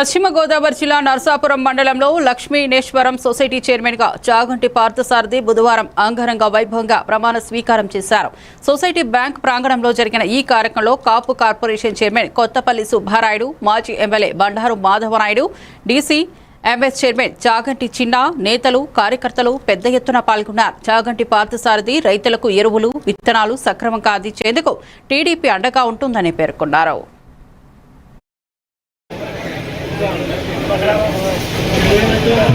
పశ్చిమ గోదావరి జిల్లా నరసాపురం మండలంలో లక్ష్మీనేశ్వరం సొసైటీ చైర్మన్గా చాగంటి పార్థసారథి బుధవారం అంగరంగ వైభవంగా ప్రమాణ స్వీకారం చేశారు. సొసైటీ బ్యాంక్ ప్రాంగణంలో జరిగిన ఈ కార్యక్రమంలో కాపు కార్పొరేషన్ చైర్మన్ కొత్తపల్లి సుబ్బారాయుడు మాజీ MLA Bandaru Madhavanayudu DC MS chairman Chaganti చిన్న నేతలు కార్యకర్తలు పెద్ద ఎత్తున పాల్గొన్నారు. చాగంటి పార్థసారథి రైతులకు ఎరువులు విత్తనాలు సక్రమంగా అందించేందుకు టీడీపీ అండగా ఉంటుందని పేర్కొన్నారు.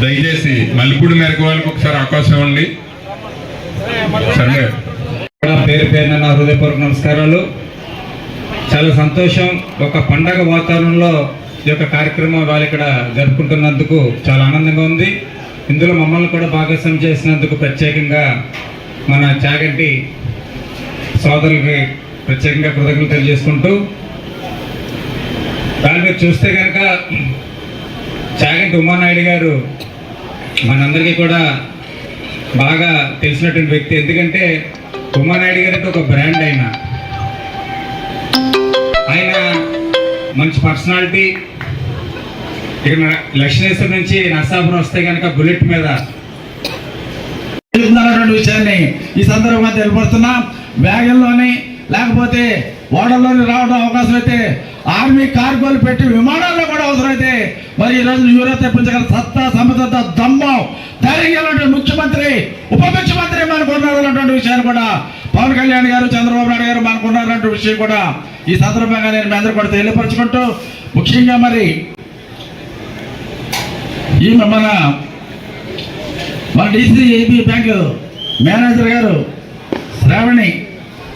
దయచేసి మల్లిపూడి మేరకు వాళ్ళకి ఒకసారి అవకాశం ఇవ్వండి. సరే. పేరు పేరున నా హృదయపూర్వక నమస్కారాలు. చాలా సంతోషం. ఒక పండగ వాతావరణంలో ఈ యొక్క కార్యక్రమం వాళ్ళు ఇక్కడ జరుపుకుంటున్నందుకు చాలా ఆనందంగా ఉంది. ఇందులో మమ్మల్ని కూడా భాగస్వామ్యం చేసినందుకు ప్రత్యేకంగా మన చాగంటి సోదరులకి ప్రత్యేకంగా కృతజ్ఞతలు తెలియజేసుకుంటూ దాని మీరు చూస్తే కనుక చాగంటి ఉమానాయుడు గారు మనందరికీ కూడా బాగా తెలిసినటువంటి వ్యక్తి. ఎందుకంటే ఉమానాయుడు గారు అంటే ఒక బ్రాండ్ ఆయన. ఆయన మంచి పర్సనాలిటీ. ఇక్కడ లక్ష్మీశ్వరం నుంచి నర్సాపురం వస్తే కనుక బుల్లెట్ మీద. విషయాన్ని ఈ సందర్భంగా తెలియపడుతున్నాం వ్యాగన్లోని లేకపోతే ఓడల్లోని రావడం అవకాశం అయితే ఆర్మీ కార్గోలు పెట్టి విమానాల్లో కూడా అవసరమైతే మరి ఈ రోజు యూరో తెప్పించగల సత్తా సమర్థత దమ్మం ధైర్యం ముఖ్యమంత్రి ఉప ముఖ్యమంత్రి మనకు ఉన్నారన్నటువంటి విషయాన్ని కూడా పవన్ కళ్యాణ్ గారు చంద్రబాబు నాయుడు గారు మనకు ఉన్నారన్నటువంటి విషయం కూడా ఈ సందర్భంగా నేను మీ అందరూ కూడా తెలియపరచుకుంటూ ముఖ్యంగా మరి ఈ మన మన డీసీ ఏబీ బ్యాంకు మేనేజర్ గారు శ్రావణి